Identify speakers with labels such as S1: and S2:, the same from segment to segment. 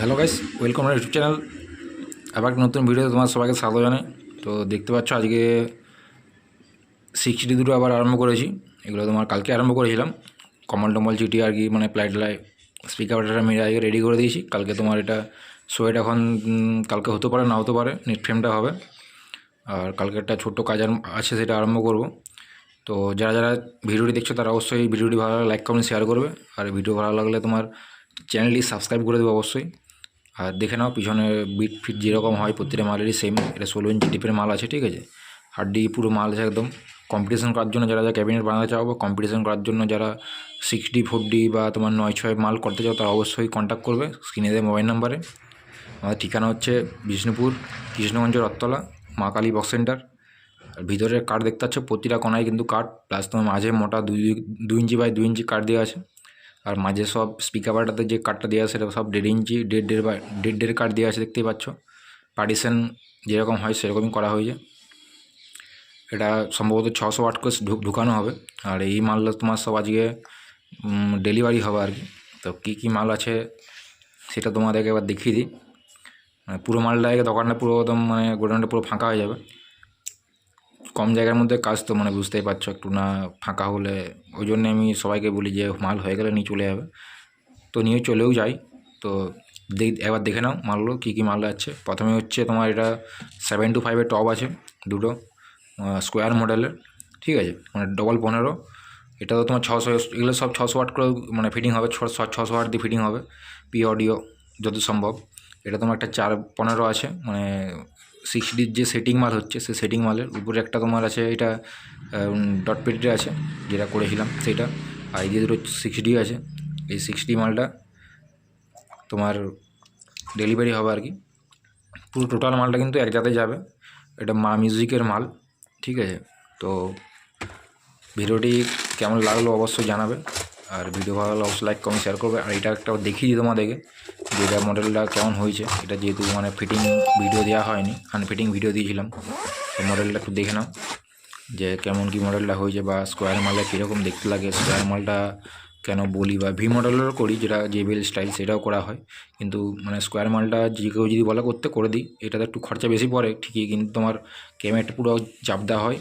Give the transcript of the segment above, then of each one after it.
S1: Hello guys welcome আমার YouTube channel আবার নতুন ভিডিও তোমার সবাইকে স্বাগত জানাই। তো দেখতে পাচ্ছ, আজকে সিক্সটি দুটো আবার আরম্ভ করেছি। এগুলো তোমার কালকে আরম্ভ করেছিলাম। কমল টমল চিটি আর কি মানে প্লাইট লাই স্পিকার মেরে আজকে রেডি করে দিয়েছি। কালকে তোমার এটা সোয়েট এখন কালকে হতে পারে, না হতে পারে নেট ফ্রেমটা হবে। আর কালকে একটা ছোট্ট কাজ আছে, সেটা আরম্ভ করব। তো যারা যারা ভিডিওটি দেখছ, তারা অবশ্যই ভিডিওটি ভালো লাগলে লাইক কমেন্ট শেয়ার করবে। আর ভিডিও ভালো লাগলে তোমার চ্যানেলটি সাবস্ক্রাইব করে দেবে অবশ্যই। আর দেখে নাও, পিছনে বিট ফিট যেরকম হয়, প্রত্যেকটা মালেরই সেম এটা ষোলো ইঞ্চি টিপের মাল আছে, ঠিক আছে? হাড্ডি পুরো মাল আছে একদম। কম্পিটিশন করার জন্য যারা যারা ক্যাবিনেট বানাতে চাও, বা কম্পিটিশন করার জন্য যারা সিক্স ডি ফোর ডি বা তোমার নয়, ছয় মাল করতে চাও, তারা অবশ্যই কন্ট্যাক্ট করবে। স্ক্রিনে দেয় মোবাইল নাম্বারে আমাদের ঠিকানা হচ্ছে বিষ্ণুপুর, কৃষ্ণগঞ্জ, রত্তলা, মা কালী বক্স সেন্টার আর ভিতরের কাঠ দেখতে পাচ্ছ, প্রতিটা কোনায় কিন্তু কাঠ প্লাস তোমার মাঝে মোটা দুই দুই ইঞ্চি বাই দুই ইঞ্চি কাঠ দেওয়া আছে। আর মাঝে সব স্পিকার বাটাতে যে কাঠটা দেওয়া সেটা সব দেড় ইঞ্চি, দেড় দেড় বা, দেড় দেড় কাঠ দেওয়া আছে, দেখতেই পাচ্ছ। পার্টিশন যেরকম হয়, সেরকমই করা হয়েছে। এটা সম্ভবত ছশো ওয়াট করে ঢুকানো হবে। আর এই মালটা তোমার সব আজকে ডেলিভারি হবে আর কি। তো কী কী মাল আছে, সেটা তোমাদেরকে এবার দেখিয়ে দিই। মানে পুরো মালটা দোকানটা পুরো একদম মানে গোডাউনটা পুরো ফাঁকা হয়ে যাবে। কম জায়গার মধ্যে কাজ তো মানে বুঝতেই পারছ, একটু না ফাঁকা হলে। ওই জন্য আমি সবাইকে বলি যে, মাল হয়ে গেলে নিয়ে চলে যাবে। তো নিয়ে চলেও যাই। তো এবার দেখে নাও মালগুলো, কী কী মাল আছে। প্রথমে হচ্ছে তোমার এটা সেভেন টু ফাইভের টপ আছে দুটো স্কোয়ার মডেলের ঠিক আছে? মানে ডবল পনেরো। এটা তো তোমার ছশো, এগুলো সব ছশো ওয়াট করে মানে ফিটিং হবে, ছশো ছশো ওয়াট দিয়ে ফিটিং হবে। পি অডিও যত সম্ভব। এটা তোমার একটা চার, পনেরো আছে মানে সিক্স ডির যে সেটিং মাল হচ্ছে সেই সেটিং মালের উপরে একটা তোমার আছে এটা ডট পেটিতে আছে, যেটা করেছিলাম সেটা। আর এই দুটো সিক্সটি আছে, এই সিক্সটি মালটা তোমার ডেলিভারি হবে আর কি। পুরো টোটাল মালটা কিন্তু এক জাতে যাবে। এটা মা মিউজিকের মাল, ঠিক আছে? তো ভিডিওটি কেমন লাগল অবশ্যই জানাবে। আর ভিডিও ভালো লাগলে অবশ্যই লাইক কমেন্ট শেয়ার করবে। আর এটা একটা দেখিয়ে দিই তোমাদেরকে যে এটা মডেলটা কেমন হয়েছে। এটা যেহেতু মানে ফিটিং ভিডিও দেওয়া হয়নি আনফিটিং ভিডিও দিয়েছিলাম। তো মডেলটা একটু দেখে নাও যে কেমন কি মডেলটা হয়েছে বা স্কোয়ার মালটা কীরকম দেখতে লাগে। স্কোয়ার মালটা কেন বলি বা ভি মডেলেরও করি, যেটা জেবিএল স্টাইল সেটাও করা হয়। কিন্তু মানে স্কোয়ার মালটা যে কেউ যদি বলা করতে, করে দিই। এটাতে একটু খরচা বেশি পড়ে, ঠিকই। কিন্তু তোমার ক্যামেরাটা পুরো চাপ দেওয়া হয়।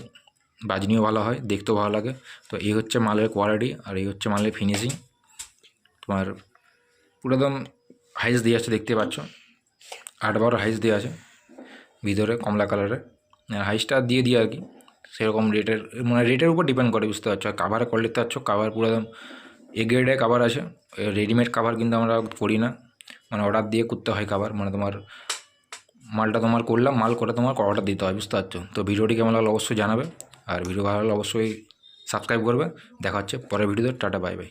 S1: বাজনিও ভালো হয়, দেখতেও ভালো লাগে। তো এই হচ্ছে মালের কোয়ালিটি আর এই হচ্ছে মালের ফিনিশিং তোমার পুরো একদম হাইস দিয়ে আছে, দেখতে পাচ্ছ। আট বারো হাইস দেওয়া আছে, ভিতরে কমলা কালারের হাইসটা দিয়ে দিই আর কি, সেরকম রেটের মানে রেটের উপর ডিপেন্ড করে, বুঝতে পারছ। আর কাভারের কোয়ালিটি দেখতে পাচ্ছ কাভার পুরো একদম এ গ্রেডে কাভার আছে রেডিমেড কাভার কিন্তু আমরা করি না। মানে অর্ডার দিয়ে করতে হয় কাভার মানে তোমার মালটা তোমার করলাম, মাল করে তোমার অর্ডার দিতে হয়, বুঝতে পারছ। তো ভিডিওটি কেমন লাগল অবশ্যই জানাবে। আর ভিডিও ভালো লাগলে অবশ্যই সাবস্ক্রাইব করবে। দেখা হচ্ছে পরের ভিডিওতে। Tata bye bye.